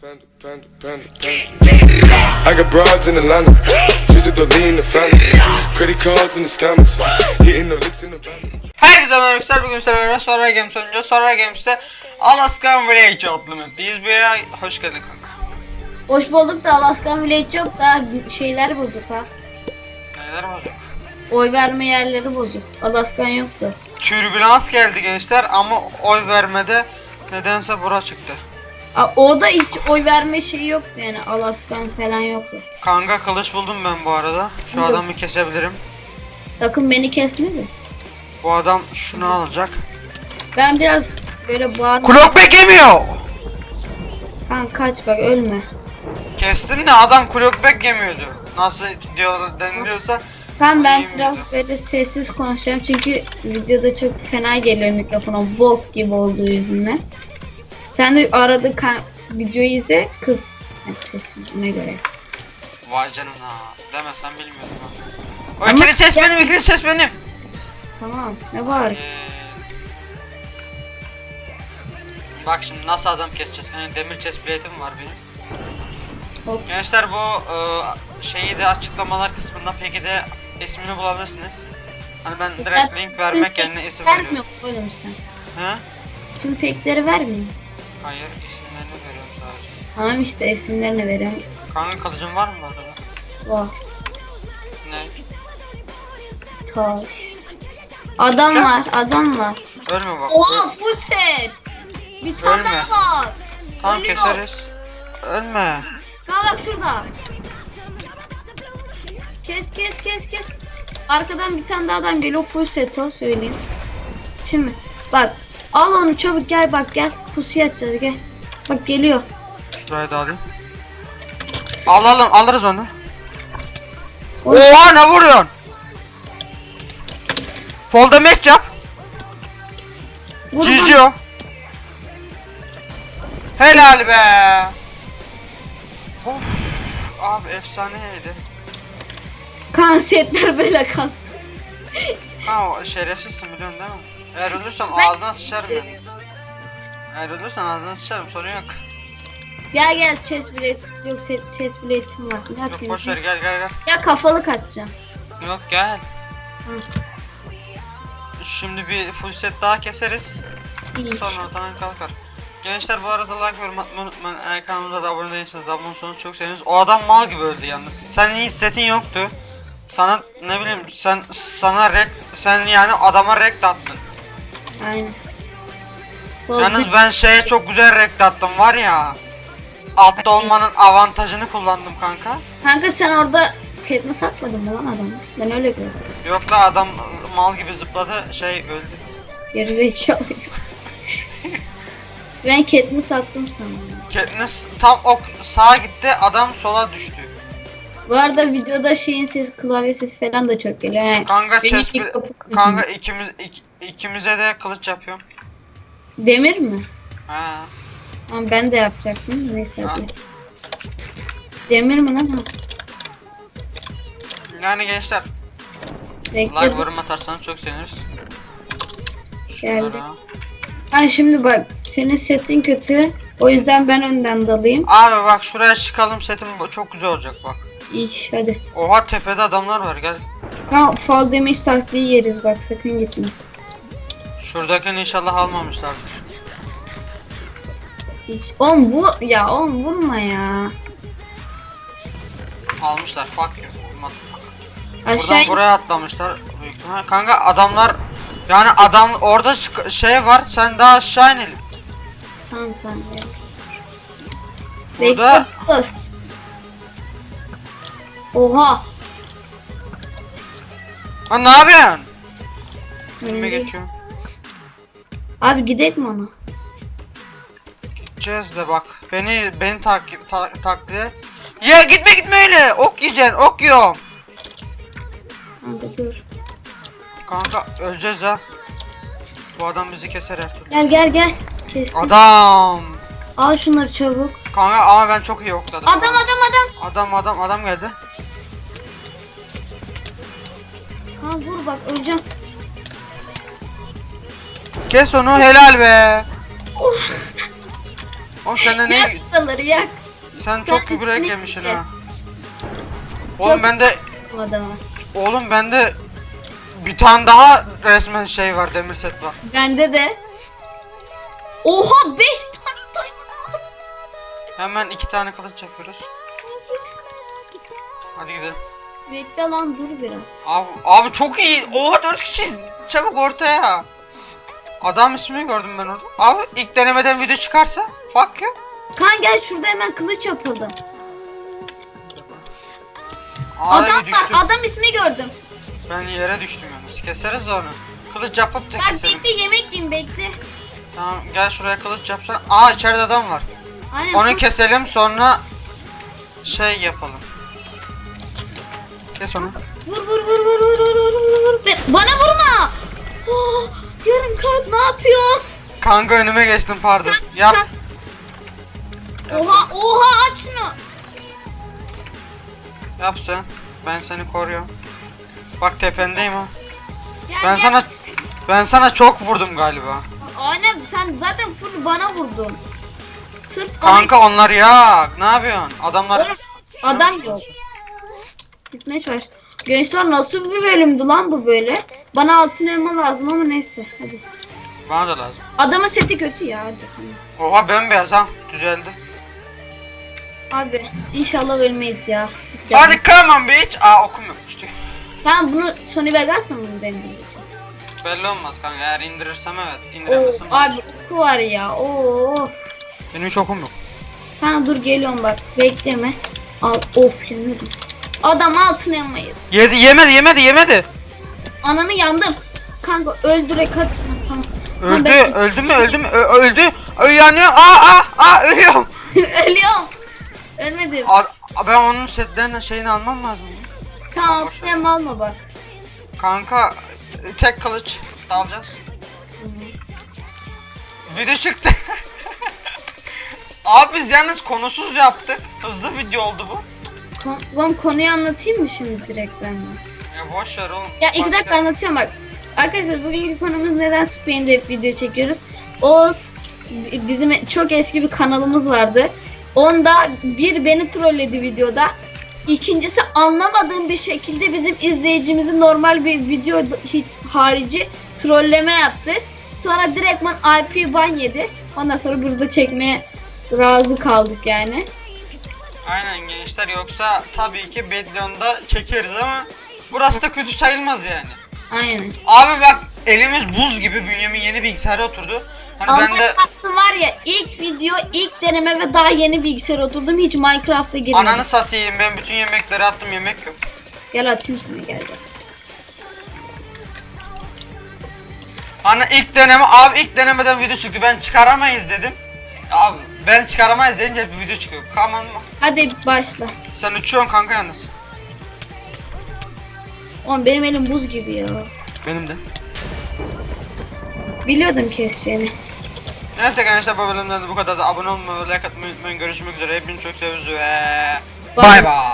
Panda, panda, panda, panda. I got broads in Atlanta. Just the lean, the family. Credit cards in the scammers. Hitting the licks in the van. Herkese merhaba arkadaşlar bugün sizlerle Sorar Games oynayacağız. Sorar Games'te Alaskan Village adlı map'teyiz. Bir yere hoş geldin kanka. Hoş bulduk da Alaskan Village yok da şeyler bozuk ha. Neler bozuk? Oy verme yerleri bozuk. Alaskan yoktu. Türbülans geldi gençler ama oy vermede nedense bura çıktı. Aa, orada hiç oy verme şeyi yoktu yani Alaskan falan yoktu. Kanka kılıç buldum ben bu arada. Şu Yok. adamı kesebilirim. Sakın beni kesme de. Bu adam şunu alacak. Ben biraz böyle bağır. Kulok yemiyor. Kan kaç bak ölme. Kestim de adam kulokbek yemiyordu. Nasıl diyor deniliyorsa. Ben ben Yemiyordu. biraz böyle sessiz konuşacağım çünkü videoda çok fena geliyor mikrofona bok gibi olduğu yüzünden. Sen de arada kan videoyu izle kız. Hadi sesime göre. Vay canına. Demesen bilmiyordum ha. O Ama- ikili chest benim, ikili chest benim. Tamam ne var? Ee, Bak şimdi nasıl adam keseceğiz? Hani demir chest plate'im var benim. Hop. Gençler bu e, şeyi de açıklamalar kısmında peki de ismini bulabilirsiniz. Hani ben direkt link vermek yerine isim veriyorum. Vermiyor oğlum sen. He? Tüm pekleri vermiyor. Hayır isimlerini veriyorum sadece. Tamam işte isimlerini veriyorum. Kanka kılıcın var mı bu arada? Vah, Ne? taş. Adam Gel. var, adam var. Ölme bak. Oha full set. Bir tane Ölme. daha var. Tamam Ölüyor. keseriz. Ölme. Ha bak şurada. Kes kes kes kes. Arkadan bir tane daha adam geliyor full set o söyleyeyim. Şimdi bak al onu çabuk gel bak gel. Pusuya atacağız gel. Bak geliyor. Şurayı da alayım. Alalım alırız onu. Oy. Oha ne vuruyorsun? Fall damage yap. Vur GG o. Helal be. Of. Abi efsaneydi. Kan setler böyle kalsın. Ha o şerefsizsin biliyorsun değil mi? Eğer ölürsem Ben- ağzına sıçarım yalnız. Ölürsem ağzına sıçarım sorun yok. Gel gel chest plate yok chest plate'im var. Ne Yok atayım? boş ver gel gel gel. Ya kafalık atacağım. Yok gel. Hı. Şimdi bir full set daha keseriz. İyi. Sonra ortadan kalkar. Gençler bu arada like yorum atmayı unutmayın. Eğer kanalımıza da abone değilseniz de abone olursanız çok seviniriz. O adam mal gibi öldü yalnız. Sen hiç setin yoktu. Sana ne bileyim sen sana rek sen yani adama rekt attın. Aynen. Yalnız ben şeye çok güzel rekt attım var ya. Altta olmanın avantajını kullandım kanka. Kanka sen orada Katniss atmadın mı lan adamı? Ben öyle gördüm. Yok la adam mal gibi zıpladı şey öldü. Gerizekalı. ben Katniss attım sanırım. Katniss tam ok sağa gitti adam sola düştü. Bu arada videoda şeyin sesi, klavye sesi falan da çok geliyor. Yani Kanka benim chest kanka ikimiz ik- ikimize de kılıç yapıyorum. Demir mi? Ha. Ama ben de yapacaktım. Neyse Ha. Demir mi lan? Ha. Yani gençler Bekle. like yorum atarsanız çok seviniriz. Geldi. Ha şimdi bak senin setin kötü. O yüzden ben önden dalayım. Abi bak şuraya çıkalım setim çok güzel olacak bak. İş hadi. Oha tepede adamlar var gel. Tamam fall damage taktiği yeriz bak sakın gitme. Şuradakini inşallah almamışlardır. Oğlum vur ya oğlum vurma ya. Almışlar fuck you. motherfucker. Aşağı Buradan buraya atlamışlar. Büyük ihtimal. Kanka adamlar yani adam orada şey var sen daha aşağı inelim. Tamam tamam. Burada- Bekle. Oha. Ha ne yapıyorsun? Önüme geçiyorum. Abi gidelim mi ona? Gideceğiz de bak. Beni beni takip ta- taklit et. Ya gitme gitme öyle. Ok yiyeceksin. Ok yiyorum. Kanka dur. Kanka öleceğiz ha. Bu adam bizi keser her türlü. Gel gel gel. Kestim. Adam. Al şunları çabuk. Kanka ama ben çok iyi okladım. Adam adam adam. Adam adam adam geldi. Ha vur bak öleceğim. Kes onu helal be. Oğlum sen de ne? Yak şuraları yak. Sen çok gübrek üstüne yemişsin ha. Oğlum Çok- bende Bu adama. oğlum bende bir tane daha resmen şey var demir set var. Bende de. Oha 5 tane diamond var. Hemen iki tane kılıç yapıyoruz. Hadi gidelim. Bekle lan dur biraz. Abi, abi çok iyi. Oha dört kişiyiz. Çabuk ortaya. Adam ismini gördüm ben orada. Abi ilk denemeden video çıkarsa fuck ya. Kan gel şurada hemen kılıç yapıldı. Adam düştüm. var adam ismi gördüm. Ben yere düştüm yalnız. Keseriz onu. Kılıç yapıp da Bak keselim. bekle yemek yiyeyim bekle. Tamam gel şuraya kılıç yapsak. Aa içeride adam var. Aynen, Onu keselim sonra şey yapalım. Kes onu. Vur vur vur vur vur vur vur vur. Be- Bana Kanka önüme geçtim pardon. Yap. Oha oha aç şunu. Yap sen. Ben seni koruyorum. Bak tependeyim ha. Gel, Ben gel. sana ben sana çok vurdum galiba. Aynen sen zaten full bana vurdun. Sırf Kanka onlar ya. Ne yapıyorsun? Adamlar adam yok. Gitmeye çalış. Gençler nasıl bir bölümdü lan bu böyle? Bana altın elma lazım ama neyse. Hadi. Bana da lazım. Adamın seti kötü ya hadi. Oha bembeyaz ha. Düzeldi. Abi inşallah ölmeyiz ya. Hadi come on bitch. Aa okum yok. İşte. Tamam bunu Sony Vegas'la mı ben diyeceğim? Belli olmaz kanka. Eğer indirirsem evet. Oo, İndiremezsem abi oku var ya. Oo. Benim hiç okum yok. Ha dur geliyorum bak. Bekleme. Al of yanıyorum. Adam altın elma yedi. Yemedi yemedi yemedi. Ananı yandım. Kanka öldürek hadi. Öldü ben- öldü mü öldü mü Ö- öldü. Ö yanıyor. Aa aa aa ölüyorum. Ölüyorum. Ölmedim. A- ben onun setlerine şeyini almam lazım. Altın elma alma bak. Kanka tek kılıç dalacağız. Video çıktı. Abi biz yalnız konusuz yaptık. Hızlı video oldu bu. Kon Oğlum konuyu anlatayım mı şimdi direkt ben de? Ya boş ver oğlum. Ya iki Başka- dakika anlatıyorum bak. Arkadaşlar bugünkü konumuz neden Spain'de video çekiyoruz. Oğuz bi- bizim çok eski bir kanalımız vardı. Onda bir beni trolledi videoda. İkincisi anlamadığım bir şekilde bizim izleyicimizin normal bir video harici trolleme yaptı. Sonra direktman IP ban yedi. Ondan sonra burada çekmeye razı kaldık yani. Aynen gençler yoksa tabii ki Bedlion'da çekeriz ama burası da kötü sayılmaz yani. Aynen. Abi bak elimiz buz gibi Bünyamin yeni bilgisayara oturdu. Hani Allah ben de var ya ilk video, ilk deneme ve daha yeni bilgisayar oturdum. Hiç Minecraft'a girmedim. ananı satayım ben bütün yemekleri attım yemek yok. Gel atayım sana gel gel. Hani ilk deneme abi ilk denemeden video çıktı ben çıkaramayız dedim. Abi ben çıkaramayız deyince bir video çıkıyor. On. Hadi başla. Sen uçuyorsun kanka yalnız. Oğlum benim elim buz gibi ya. Benim de. Biliyordum keseceğini. Neyse gençler bu bölümden de bu kadar da abone olmayı like atmayı unutmayın. Görüşmek üzere. Hepinizi çok seviyoruz ve bay bay.